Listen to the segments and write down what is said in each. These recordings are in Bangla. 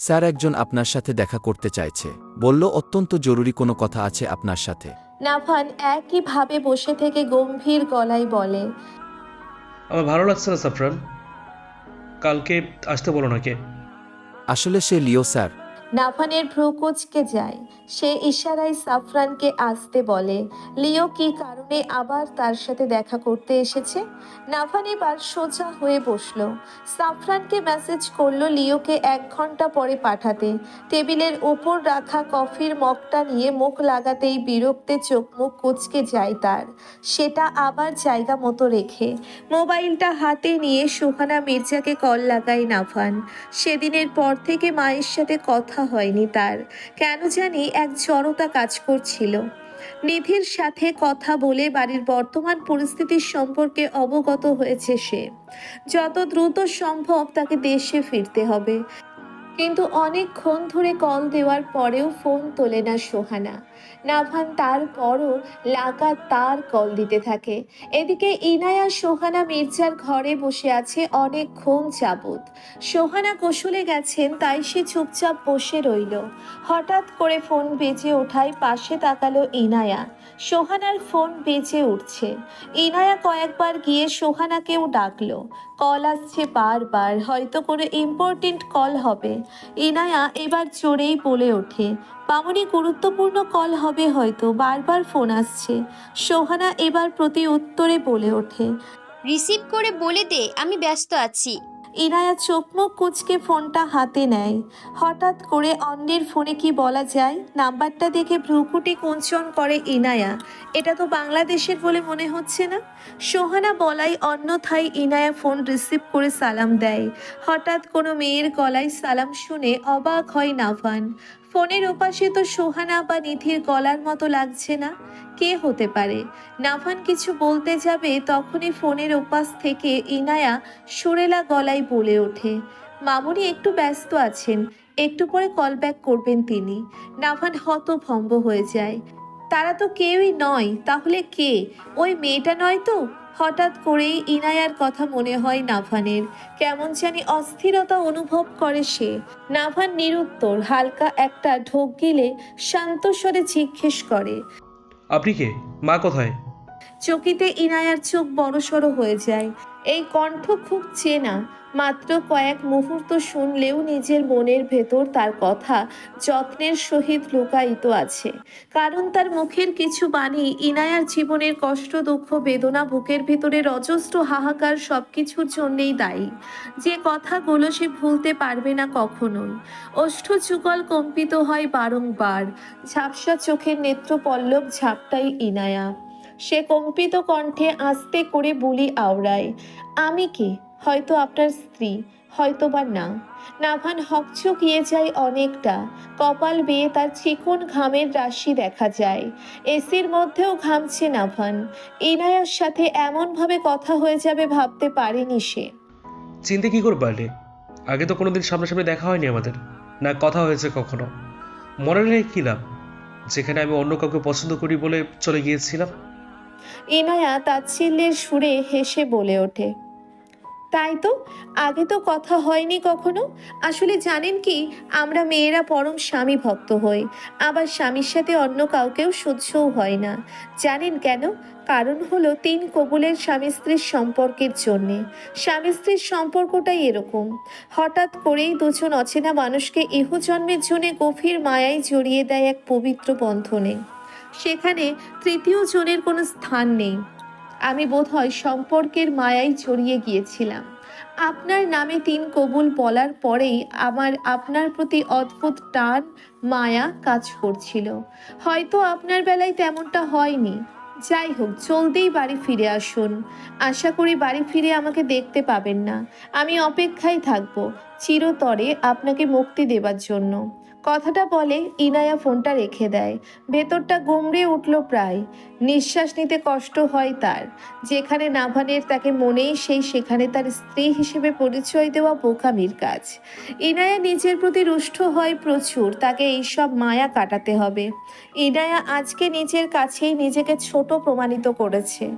স্যার একজন আপনার সাথে দেখা করতে চাইছে। বলল অত্যন্ত জরুরি কোনো কথা আছে আপনার সাথে। নাফান একইভাবে বসে থেকে গম্ভীর গলায় বলে আমার ভালো লাগছে না সাফরান। কালকে আসতে বলো নাকি? আসলে সে লিও স্যার। নাভানের ভ্রু কুচকে যায়। সে ইশারায় সাফরানকে আসতে বলে, লিও কি কারণে আবার তার সাথে দেখা করতে এসেছে? নাফান এবার সোজা হয়ে বসল। সাফরানকে মেসেজ করল লিওকে এক ঘণ্টা পরে পাঠাতে। টেবিলের ওপর রাখা কফির মগটা নিয়ে মুখ লাগাতেই বিরক্তে চোখ মুখ কুচকে যায় তার। সেটা আবার জায়গা মতো রেখে। মোবাইলটা হাতে নিয়ে সুহানা মির্জাকে কল লাগায় নাফান। সেদিনের পর থেকে মায়ের সাথে কথা হয়নি তার। কেন জানি এক জড়তা কাজ করছিল। নিধির সাথে কথা বলে বাড়ির বর্তমান পরিস্থিতির সম্পর্কে অবগত হয়েছে সে। যত দ্রুত সম্ভব তাকে দেশে ফিরতে হবে। কিন্তু অনেকক্ষণ ধরে কল দেওয়ার পরেও ফোন তোলে না সোহানা। নাভান তারপরও লাগাতার কল দিতে থাকে। এদিকে ইনায়া, সোহানা, মির্জার ঘরে বসে আছে অনেকক্ষণ যাবৎ। সোহানা কৌশলে গেছেন, তাই সে চুপচাপ বসে রইল। হঠাৎ করে ফোন বেজে ওঠায় পাশে তাকালো ইনায়া। সোহানার ফোন বেজে উঠছে। ইনায়া কয়েকবার গিয়ে সোহানাকেও ডাকলো। কল আসছে বারবার, হয়তো কোনো ইম্পর্টেন্ট কল হবে। ইনায়া এবার জোরেই বলে ওঠে পামনি গুরুত্বপূর্ণ কল হবে হয়তো, বারবার ফোন আসছে। সোহানা এবার প্রতি উত্তরে বলে ওঠে, রিসিভ করে বলে দে, আমি ব্যস্ত আছি। ইনায়া চোখ মুখ কুচকে ফোনটা হাতে নেয়। হঠাৎ করে অন্যের ফোনে কি বলা যায়? নাম্বারটা দেখে ভ্রুকুটি কুঞ্চন করে ইনায়া। এটা তো বাংলাদেশের বলে মনে হচ্ছে না? সোহানা বলাই অন্যথায় ইনায়া ফোন রিসিভ করে সালাম দেয়। হঠাৎ কোনো মেয়ের গলায় সালাম শুনে অবাক হয় নাভান। ফোনের ওপাশে তো সোহানা বা নিধির গলার মতো লাগছে না। কে হতে পারে? নাফান কিছু বলতে যাবে তখনই ফোনের ওপাশ থেকে ইনায়া সুরেলা গলায় বলে ওঠে, মামুনি একটু ব্যস্ত আছেন, একটু পরে কল ব্যাক করবেন তিনি। নাভান হতভম্ব হয়ে যায়, তারা তো কেউই নয়, তাহলে কে? ওই মেয়েটা নয় তো? হঠাৎ করেই ইনায়ার কথা মনে হয় নাভানের। কেমন জানি অস্থিরতা অনুভব করে সে। নাভান নিরুত্তর হালকা একটা ঢোক গিলে শান্ত স্বরে জিজ্ঞেস করে আপনি কে? মা কোথায়? চকিতে ইনায়ার চোখ বড়সড় হয়ে যায়। এই কণ্ঠ খুব চেনা, মাত্র কয়েক মুহূর্ত শুনলেও নিজের মনের ভেতর তার কথা যত্নের সহিত লুকায়িত আছে। কারণ তার মুখের কিছু বাণী ইনায়ার জীবনের কষ্ট, দুঃখ, বেদনা, বুকের ভেতরের অজস্র হাহাকার সব কিছুর জন্যেই দায়ী। যে কথাগুলো সে ভুলতে পারবে না কখনোই। ওষ্ঠ যুগল কম্পিত হয় বারংবার। ঝাপসা চোখের নেত্র পল্লব ঝাপটাই ইনায়া। সে কম্পিত কণ্ঠে আস্তে করে বুলি আওড়ায়, আমি কে? হয়তো আপনার স্ত্রী হয়তো বা না। নাভান হকচকিয়ে যায় অনেকটা। কপাল বেয়ে তার চিকন ঘামের রাশি দেখা যায়। এসির মধ্যেও ঘামছে নাভান। ইনায়ার সাথে এমনভাবে কথা হয়ে যাবে ভাবতে পারেনি সে। চিনতে কি করে পারলে আগে তো কোনোদিন সামনাসামনি দেখা হয়নি আমাদের। না কথা হয়েছে কখনো। মনে নেই কী লাভ? যেখানে আমি অন্য কাউকে পছন্দ করি বলে চলে গিয়েছিলাম। ইনায়া তাচ্ছিল্যের সুরে হেসে বলে ওঠে। তাই তো, আগে তো কথা হয়নি কখনো। আসলে জানেন কি, আমরা মেয়েরা পরম স্বামী ভক্ত হই। আবার স্বামীর সাথে অন্য কাউকেও সহ্যও হয় না। জানেন কেন? কারণ হলো তিন কবুলের স্বামী স্ত্রীর সম্পর্কের জন্যে। স্বামী স্ত্রীর সম্পর্কটাই এরকম। হঠাৎ করেই দুজন অচেনা মানুষকে ইহ জন্মের জন্য গভীর মায়ায় জড়িয়ে দেয় এক পবিত্র বন্ধনে। সেখানে তৃতীয় জনের কোনো স্থান নেই। আমি বোধহয় সম্পর্কের মায়ায় জড়িয়ে গিয়েছিলাম। আপনার নামে তিন কবুল বলার পরেই আমার আপনার প্রতি অদ্ভুত টান, মায়া কাজ করছিল। হয়তো আপনার বেলায় তেমনটা হয়নি। যাই হোক জলদিই বাড়ি ফিরে আসুন। আশা করি বাড়ি ফিরে আমাকে দেখতে পাবেন না। আমি অপেক্ষায় থাকব, চিরতরে আপনাকে মুক্তি দেবার জন্য। কথাটা বলে ইনায়া ফোনটা রেখে দেয়। ভেতরটা গুমড়ে উঠল প্রায়। নিঃশ্বাস নিতে কষ্ট হয় তার। যেখানে নাভানের তাকে মনেই সেই সেখানে তার স্ত্রী হিসেবে পরিচয় দেওয়া বোকামির কাজ। ইনায়া নিজের প্রতি রুষ্ট হয় প্রচুর, তাকে এইসব মায়া কাটাতে হবে। ইনায়া আজকে নিজের কাছেই নিজেকে ছোট প্রমাণিত করেছে।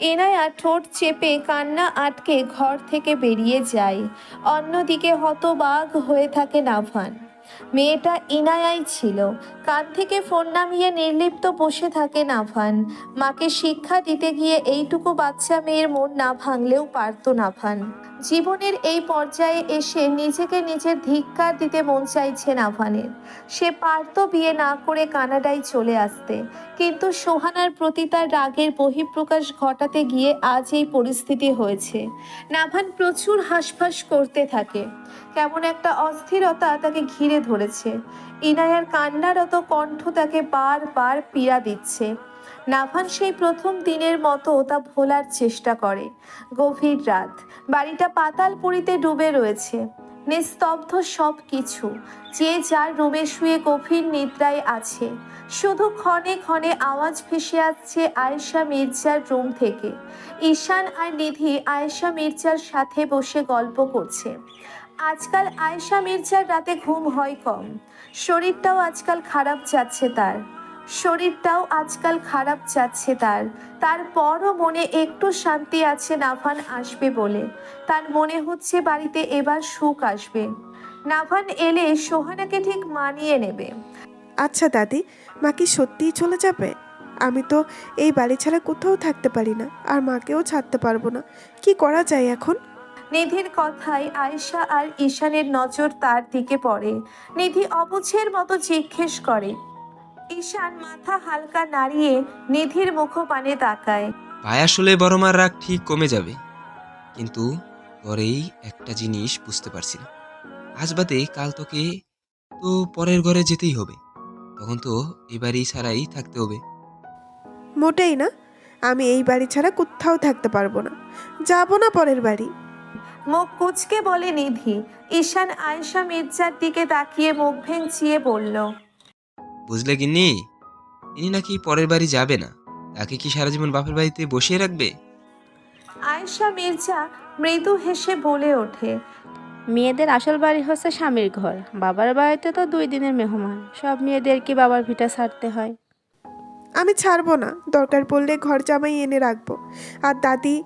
ইনায়া ঠোঁট চেপে কান্না আটকে ঘর থেকে বেরিয়ে যায়। অন্যদিকে হতবাগ হয়ে থাকে নাভান। মেয়েটা ইনায়াই ছিল। কান থেকে ফোন নামিয়ে নির্লিপ্ত বসে থাকে নাভান। মাকে শিক্ষা দিতে গিয়ে এইটুকু বাচ্চা মেয়ের মন না ভাঙলেও পারতো নাভান। জীবনের এই পর্যায়ে এসে নিজেকে নিজের ধিক্কার দিতে মন চাইছে নাভানের। সে পারত বিয়ে না করে কানাডায় চলে আসতে। কিন্তু সোহানার প্রতি তার রাগের বহিঃপ্রকাশ ঘটাতে গিয়ে আজ এই পরিস্থিতি হয়েছে। নাভান প্রচুর হাঁসফাঁস করতে থাকে। কেমন একটা অস্থিরতা তাকে ঘিরে ধরেছে। ইনায়ার কান্নারত কণ্ঠ তাকে বারবার পীড়া দিচ্ছে। নাভান সেই প্রথম দিনের মতো তা ভোলার চেষ্টা করে। গভীর রাত, বাড়িটা পাতাল পাতালপুরিতে ডুবে রয়েছে। নিস্তব্ধ সব কিছু যে যার রুমে শুয়ে গভীর নিদ্রায় আছে। শুধু ক্ষণে ক্ষণে আওয়াজ ভেসে আসছে আয়েশা মির্জার রুম থেকে। ঈশান আর নিধি আয়েশা মির্জার সাথে বসে গল্প করছে। আজকাল আয়েশা মির্জার রাতে ঘুম হয় কম। শরীরটাও আজকাল খারাপ যাচ্ছে তার। শরীরটাও আজকাল খারাপ যাচ্ছে তার। তারপরও মনে একটু শান্তি আছে নাভান আসবে বলে। তার মনে হচ্ছে বাড়িতে এবার সুখ আসবে। নাভান এলে সোহানাকে ঠিক মানিয়ে নেবে। আচ্ছা দাদি, মা কি সত্যিই চলে যাবে? আমি তো এই বাড়ি ছাড়া কোথাও থাকতে পারি না, আর মাকেও ছাড়তে পারব না। কি করা যায় এখন? নিধির কথায় আয়েশা আর ঈশানের নজর তার দিকে পড়ে। নিধি অবুঝের মতো জিজ্ঞেস করে। ঈশান মাথা হালকা নাড়িয়ে নিধির মুখপানে তাকায়। ভাই আসলে বড় মার রাগ ঠিক কমে যাবে। কিন্তু পরেই একটা জিনিস বুঝতে পারছি না আজ বাদে কাল তোকে তো পরের ঘরে যেতেই হবে। তখন তো এবারই ছাড়াই থাকতে হবে। মোটেই না। আমি এই বাড়ি ছাড়া কোথাও থাকতে পারব না। যাব না পরের বাড়ি। মুখ কুচকে বলে নিধি। ঈশান আয়েশা মির্জার দিকে তাকিয়ে মুখ ভেঙচিয়ে বলল বুঝলে গিন্নি? ইনি নাকি পরের বাড়ি যাবে না। তাকে কি সারা জীবন বাপের বাড়িতে বসিয়ে রাখবে? আয়েশা মির্জা মৃদু হেসে বলে ওঠে মেয়েদের আসল বাড়ি হচ্ছে স্বামীর ঘর। বাবার বাড়িতে তো দুই দিনের মেহমান। সব মেয়েদেরকে বাবার ভিটা ছাড়তে হয়? আমি ছাড়বো না। দরকার পড়লে ঘর জামাই এনে রাখব। আর দাদি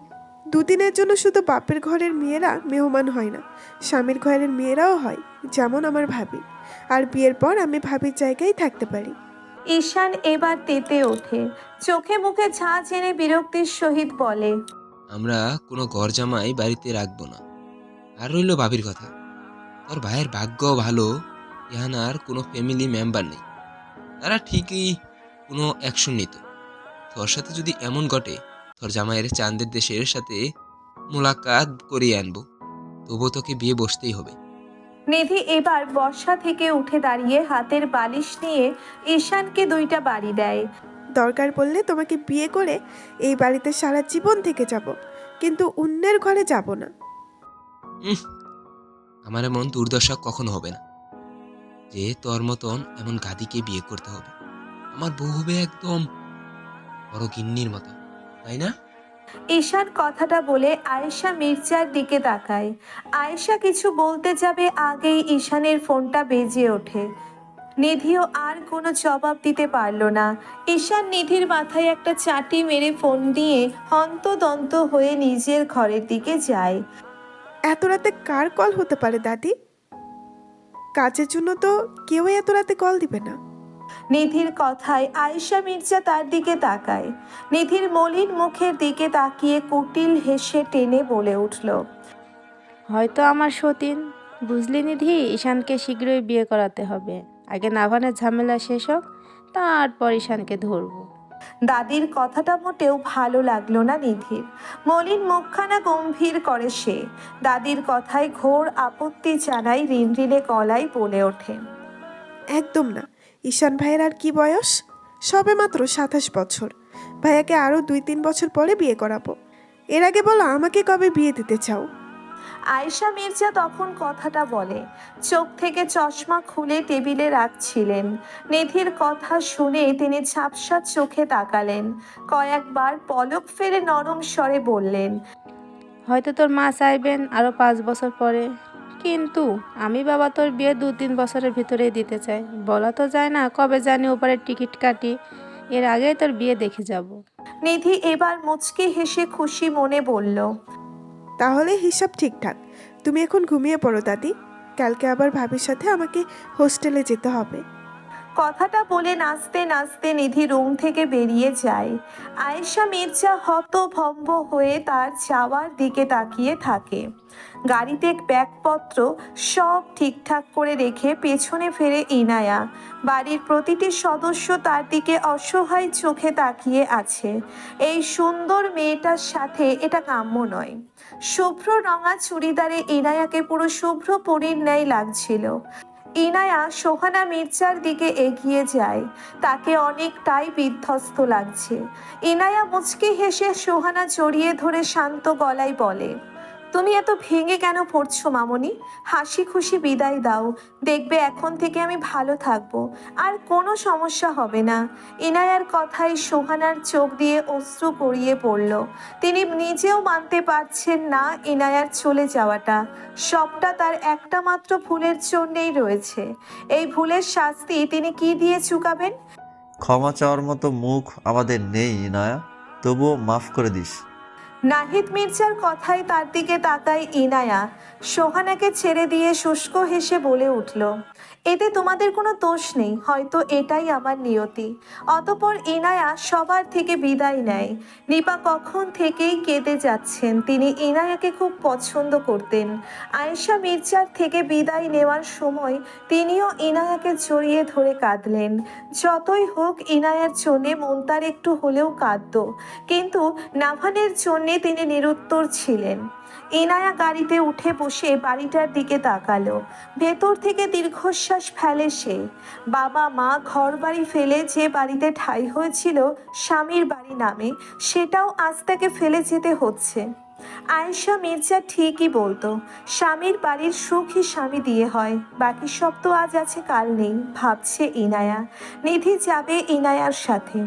দুদিনের জন্য শুধু বাপের ঘরের মেয়েরা মেহমান হয় না স্বামীর ঘরের মেয়েরাও হয় যেমন আমার ভাবি। আর বিয়ের পর আমি ভাবির জায়গায় থাকতে পারি। ঈশান এবার তেতে ওঠে। চোখে মুখে ঝাঁ এনে বিরক্তির সহিত বলে আমরা কোনো ঘর জামাই বাড়িতে রাখব না। আর রইল ভাবির কথা। তোর ভাইয়ের ভাগ্য ভালো ইহানার কোনো ফ্যামিলি মেম্বার নেই। তারা ঠিকই কোনো অ্যাকশন নিত। তোর সাথে যদি এমন ঘটে তোর জামাইয়ের চাঁদের দেশের সাথে মোলাকাত করিয়ে আনব। তবুও তোকে বিয়ে বসতেই হবে। নিধি এবার বর্ষা থেকে উঠে দাঁড়িয়ে হাতের বালিশ নিয়ে ঈশানকে দুইটা বাড়ি দেয়। দরকার পড়লে তোমাকে বিয়ে করে এই বাড়িতে সারা জীবন থেকে যাব কিন্তু অন্যের ঘরে যাব না। আমার এমন দুর্দশা কখনো হবে না। যে তোর মতন এমন গাদিকে বিয়ে করতে হবে। আমার বউ হবে একদম বড় গিন্নির মতো। তাই না? ঈশান কথাটা বলে আয়েশা মির্জার দিকে তাকায়। আয়েশা কিছু বলতে যাবে আগেই ঈশানের ফোনটা বেজে ওঠে। নিধিও আর কোনো জবাব দিতে পারল না। ঈশান নিধির মাথায় একটা চাটি মেরে ফোন দিয়ে হন্তদন্ত হয়ে নিজের ঘরের দিকে যায়। এত রাতে কার কল হতে পারে দাদি? কাজের জন্য তো কেউই এত রাতে কল দিবে না। নিধির কথায় আয়েশা মির্জা তার দিকে তাকায়। নিধির মলিন মুখের দিকে তাকিয়ে কুটিল হেসে টেনে বলে উঠল হয়তো আমার সতীন। বুঝলি নিধি ঈশানকে শীঘ্রই বিয়ে করাতে হবে। আগে নাভানের ঝামেলা শেষ হোক তারপর ঈশানকে ধরবো। দাদির কথাটা মোটেও ভালো লাগল না নিধির। মলিন মুখখানা গম্ভীর করে সে। দাদির কথায় ঘোর আপত্তি জানাই রিনরিনে গলায় বলে ওঠে একদম না। ঈশান ভাইয়ের আর কি বয়স? সবে মাত্র সাতাশ বছর। ভাইয়াকে আরও দুই তিন বছর পরে বিয়ে করাবো। এর আগে বলো আমাকে কবে বিয়ে দিতে চাও? আয়েশা মির্জা তখন কথাটা বলে। চোখ থেকে চশমা খুলে টেবিলে রাখছিলেন। নিধির কথা শুনে তিনি ঝাপসা চোখে তাকালেন। কয়েকবার পলক ফেলে নরম স্বরে বললেন হয়তো তোর মা চাইবেন আরও পাঁচ বছর পরে। কিন্তু আমি বাবা তোর বিয়ে দু তিন বছরের ভিতরেই দিতে চাই। বলা তো যায় না কবে জানি ওপারে টিকিট কাটি। এর আগেই তোর বিয়ে দেখে যাব। নিধি এবার মুচকি হেসে খুশি মনে বলল তাহলে হিসাব ঠিকঠাক। তুমি এখন ঘুমিয়ে পড়ো দাদি। কালকে আবার ভাবির সাথে আমাকে হোস্টেলে যেতে হবে। কথাটা বলে নাচতে নাচতে নিধি রুম থেকে বেরিয়ে যায়। আয়েশা মির্জা হতভম্ব হয়ে তার যাওয়ার দিকে তাকিয়ে থাকে। গাড়িতে ব্যাগপত্র সব ঠিকঠাক করে রেখে পেছনে ফেরে ইনায়া। বাড়ির প্রতিটি সদস্য তার দিকে অসহায় চোখে তাকিয়ে আছে। এই সুন্দর মেয়েটার সাথে এটা কাম্য নয়। শুভ্র রঙা চুড়িদারে ইনায়াকে পুরো শুভ্র পরীর ন্যায় লাগছিল। ইনায়া সোহানা মির্জার দিকে এগিয়ে যায়। তাকে অনেকটাই বিধ্বস্ত লাগছে। ইনায়া মুচকি হেসে সোহানা জড়িয়ে ধরে শান্ত গলায় বলে তুমি এত ভেঙে কেন পড়ছো মামনি? হাসি খুশি বিদায় দাও। দেখবে এখন থেকে আমি ভালো থাকব। আর কোনো সমস্যা হবে না। ইনায়ার কথায় সোহানার চোখ দিয়ে অশ্রু গড়িয়ে পড়ল। তিনি নিজেও মানতে পারছেন না ইনায়ার চলে যাওয়াটা। সবটা তার একটা মাত্র ভুলের জন্যেই রয়েছে। এই ভুলের শাস্তি তিনি কি দিয়ে চুকাবেন? ক্ষমা চাওয়ার মতো মুখ আমাদের নেই নয়া তবুও মাফ করে দিস। নাহিদ মির্জার কথায় তার দিকে তাকায় ইনায়া। সোহানাকে ছেড়ে দিয়ে শুষ্ক হেসে বলে উঠল, এতে তোমাদের কোনো দোষ নেই, হয়তো এটাই আমার নিয়তি। অতপর ইনায়া সবার থেকে বিদায় নেয়। নিপা কখন থেকেই কেঁদে যাচ্ছেন, তিনি ইনায়াকে খুব পছন্দ করতেন। আয়েশা মির্জার থেকে বিদায় নেওয়ার সময় তিনিও ইনায়াকে জড়িয়ে ধরে কাঁদলেন। যতই হোক, ইনায়ার জন্যে মন তার একটু হলেও কাঁদত। কিন্তু নাভানের জন্যে তিনি নিরুত্তর ছিলেন। ইনায়া গাড়িতে উঠে বসে বাড়িটার দিকে তাকালো। ভেতর থেকে দীর্ঘশ্বাস ফেলে সে। বাবা, মা ঘর বাড়ি ফেলে যে বাড়িতে ঠাঁই হয়েছিল স্বামীর বাড়ি নামে, সেটাও আজ তাকে ফেলে যেতে হচ্ছে। আয়েশা, মির্জা ঠিকই বলতো, স্বামীর বাড়ির সুখই স্বামী দিয়ে হয়, বাকি সব তো আজ আছে, কাল নেই, ভাবছে ইনায়া নিধি যাবে ইনায়ার সাথে।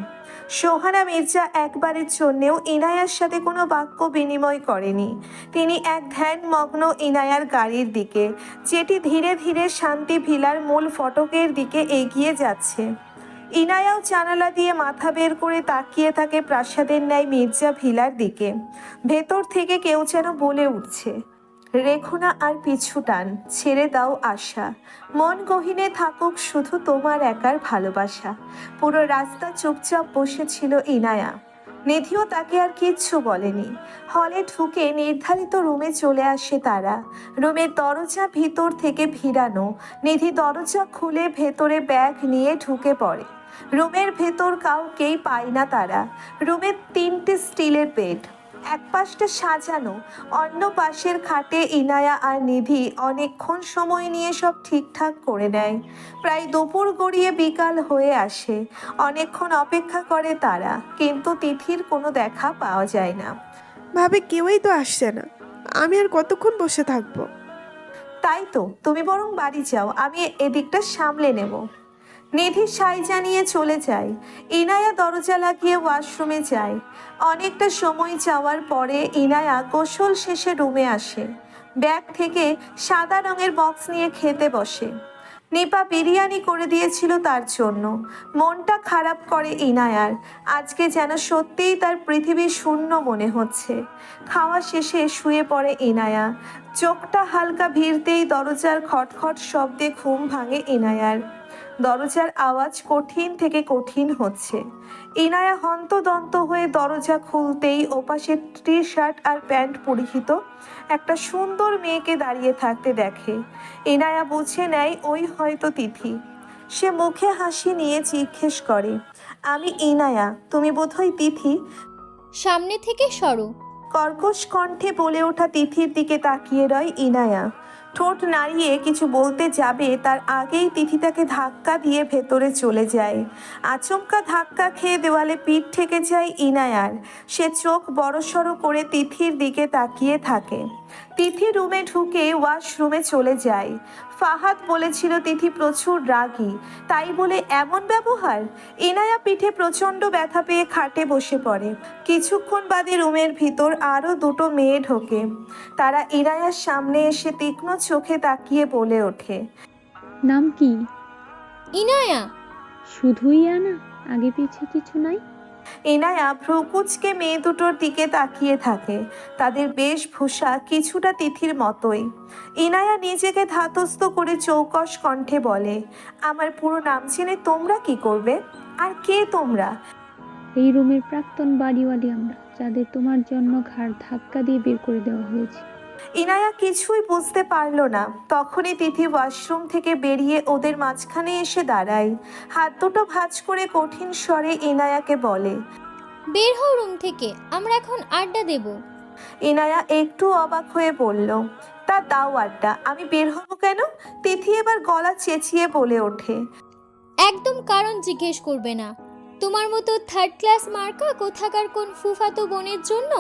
সোহানা মির্জা একবারের জন্যেও ইনায়ার সাথে কোনো বাক্য বিনিময় করেনি। তিনি এক ধ্যানমগ্ন ইনায়ার গাড়ির দিকে, যেটি ধীরে ধীরে শান্তি ভিলার মূল ফটকের দিকে এগিয়ে যাচ্ছে। ইনায়াও জানালা দিয়ে মাথা বের করে তাকিয়ে থাকে প্রাসাদের ন্যায় মির্জা ভিলার দিকে। ভেতর থেকে কেউ যেন বলে উঠছে। রেখো না আর পিছু টান, ছেড়ে দাও আশা। মন গহিনে থাকুক শুধু তোমার একার ভালোবাসা। পুরো রাস্তা চুপচাপ বসেছিল ইনায়া। নিধিও তাকে আর কিচ্ছু বলেনি। হলে ঢুকে নির্ধারিত রুমে চলে আসে তারা। রুমের দরজা ভিতর থেকে ভিড়ানো। নিধি দরজা খুলে ভেতরে ব্যাগ নিয়ে ঢুকে পড়ে। রুমের ভেতর কাউকেই পায় না তারা। রুমের তিনটে স্টিলের বেড। এক পাশটা সাজানো অন্য পাশের খাটে ইনায়া আর নিধি অনেকক্ষণ সময় নিয়ে সব ঠিকঠাক করে নেয়। প্রায় দুপুর গড়িয়ে বিকাল হয়ে আসে। অনেকক্ষণ অপেক্ষা করে তারা কিন্তু তিথির কোনো দেখা পাওয়া যায় না। ভাবে কেউই তো আসছে না। আমি আর কতক্ষণ বসে থাকব? তাই তো তুমি বরং বাড়ি যাও আমি এদিকটা সামলে নেব। নিধি সাই জানিয়ে চলে যায়। ইনায়া দরজা লাগিয়ে ওয়াশরুমে যায়। অনেকটা সময় যাওয়ার পরে ইনায়া গোসল শেষে রুমে আসে। ব্যাগ থেকে সাদা রঙের বক্স নিয়ে খেতে বসে। নিপা বিরিয়ানি করে দিয়েছিল তার জন্য। মনটা খারাপ করে ইনায়ার। আজকে যেন সত্যিই তার পৃথিবী শূন্য মনে হচ্ছে। খাওয়া শেষে শুয়ে পড়ে ইনায়া। চোখটা হালকা ভিড়তেই দরজার খটখট শব্দে ঘুম ভাঙে ইনায়ার। দরজার আওয়াজ কঠিন থেকে কঠিন হচ্ছে। ইনায়া হন্তদন্ত হয়ে দরজা খুলতেই ওপাশে টি শার্ট আর প্যান্ট পরিহিত একটা সুন্দর মেয়েকে দাঁড়িয়ে থাকতে দেখে। ইনায়া বুঝে নেয় ওই হয়তো তিথি। সে মুখে হাসি নিয়ে জিজ্ঞেস করে আমি ইনায়া তুমি বোধহয় তিথি? সামনে থেকে সরো। কর্কশ কণ্ঠে বলে ওঠা তিথির দিকে তাকিয়ে রয় ইনায়া। ঠোঁট নাড়িয়ে কিছু বলতে যাবে, তার আগেই তিথি তাকে ধাক্কা দিয়ে ভেতরে চলে যায়। আচমকা ধাক্কা খেয়ে দেওয়ালে পিঠ ঠেকে যায় ইনায়ার। সে চোখ বড়সড় করে তিথির দিকে তাকিয়ে থাকে। তিথি রুমে ঢুকে ওয়াশরুমে চলে যায়। ফাহাদ বলেছিল তিথি প্রচুর রাগী। তাই বলে এমন ব্যবহার? ইনায়া পিঠে প্রচণ্ড ব্যথা পেয়ে খাটে বসে পড়ে। কিছুক্ষণ বাদে রুমের ভিতর আরও দুটো মেয়ে ঢোকে। তারা ইনায়ার সামনে এসে তীক্ষ্ণ চোখে তাকিয়ে বলে ওঠে নাম কি? ইনায়া। শুধুই আনা আগে পিছে কিছু নাই? এনায়া ভ্রুকুচকে মেয়ে দুটোর দিকে তাকিয়ে থাকে। তাদের বেশভূষা কিছুটা তিথির মতোই। ইনায়া নিজেকে ধাতস্থ করে চৌকস কণ্ঠে বলে, আমার পুরো নাম জেনে তোমরা কি করবে? আর কে তোমরা? এই রুমের প্রাক্তন বাড়িওয়ালি আমরা, যাদের তোমার জন্য ঘাড় ধাক্কা দিয়ে বের করে দেওয়া হয়েছে। ইনায়া কিছুই বুঝতে পারল না। তখনই তিথি ওয়াশরুম থেকে বেরিয়ে ওদের মাঝখানে এসে দাঁড়ায়। হাত দুটো ভাঁজ করে কঠিন স্বরে ইনায়াকে বলে বের হও রুম থেকে আমরা এখন আড্ডা দেব। ইনায়া একটু অবাক হয়ে বলল তা দাও আড্ডা আমি বের হব কেন? তিথি এবার গলা চেঁচিয়ে বলে ওঠে একদম কারণ জিজ্ঞেস করবে না। তোমার মতো থার্ড ক্লাস মার্কা কোথাকার কোন ফুফাতো বোনের জন্য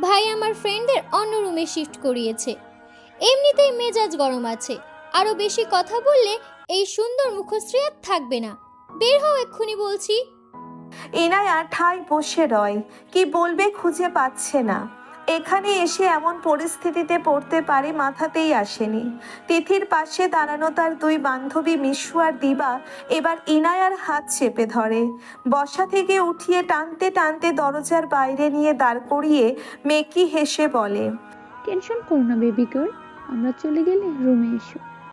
ভাই আমার ফ্রেন্ডদের অন্য রুমে শিফট করিয়েছে। এমনিতেই মেজাজ গরম আছে। আরও বেশি কথা বললে এই সুন্দর মুখশ্রী আর থাকবে না। বের হও এক্ষুনি বলছি। ইনায়া ঠাই বসে রয়। কি বলবে খুঁজে পাচ্ছে না। এখানে এসে এমন পরিস্থিতিতে পড়তে পারে মাথাতেই আসেনি। তিথির পাশে দাঁড়ানো তার দুই বান্ধবী মিশু আর দিবা এবার ইনায়ার হাত চেপে ধরে। বসা থেকে উঠিয়ে টানতে টানতে দরজার বাইরে নিয়ে দাঁড় করিয়ে মেকি হেসে বলে, টেনশন করো না, বেবি গার্ল। আমরা চলে গেলে রুমে এসো।